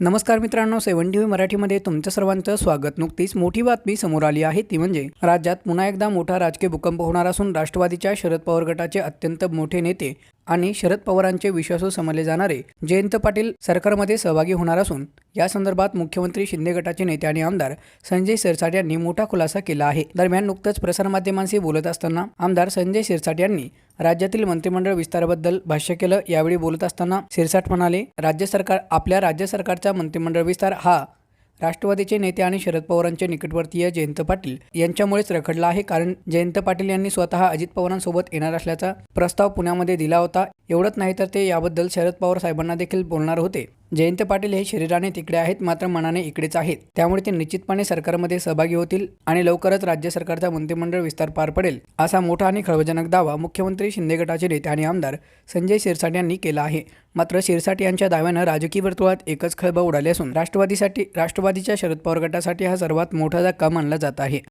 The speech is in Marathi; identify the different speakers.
Speaker 1: नमस्कार मित्रांनो सेवन टी व्ही मराठीमध्ये तुमचं सर्वांचं स्वागत. नुकतीच मोठी बातमी समोर आली आहे ती म्हणजे राज्यात पुन्हा एकदा मोठा राजकीय भूकंप होणार असून राष्ट्रवादीच्या शरद पवार गटाचे अत्यंत मोठे नेते आणि शरद पवारांचे विश्वासू समजले जाणारे जयंत पाटील सरकारमध्ये सहभागी होणार असून या संदर्भात मुख्यमंत्री शिंदे गटाचे नेते आणि आमदार संजय सिरसाट यांनी मोठा खुलासा केला आहे. दरम्यान नुकतंच प्रसारमाध्यमांशी बोलत असताना आमदार संजय सिरसाट यांनी राज्यातील मंत्रिमंडळ विस्ताराबद्दल भाष्य केलं. यावेळी बोलत असताना सिरसाट म्हणाले राज्य सरकार आपल्या राज्य सरकारचा मंत्रिमंडळ विस्तार हा राष्ट्रवादीचे नेते आणि शरद पवारांचे निकटवर्तीय जयंत पाटील यांच्यामुळेच रखडला आहे. कारण जयंत पाटील यांनी स्वतः अजित पवारांसोबत येणार असल्याचा प्रस्ताव पुण्यामध्ये दिला होता. एवढंच नाही तर ते याबद्दल शरद पवार साहेबांना देखील बोलणार होते. जयंत पाटील हे शरीराने तिकडे आहेत मात्र मनाने इकडेच आहेत. त्यामुळे ते निश्चितपणे सरकारमध्ये सहभागी होतील आणि लवकरच राज्य सरकारचा मंत्रिमंडळ विस्तार पार पडेल असा मोठा आणि खळबळजनक दावा मुख्यमंत्री शिंदे गटाचे नेते आणि आमदार संजय शिरसाट यांनी केला आहे. मात्र शिरसाट यांच्या दाव्यानं राजकीय वर्तुळात एकच खळबळ उडाली असून राष्ट्रवादीसाठी राष्ट्रवादीच्या शरद पवार गटासाठी हा सर्वात मोठा धक्का मानला जात आहे.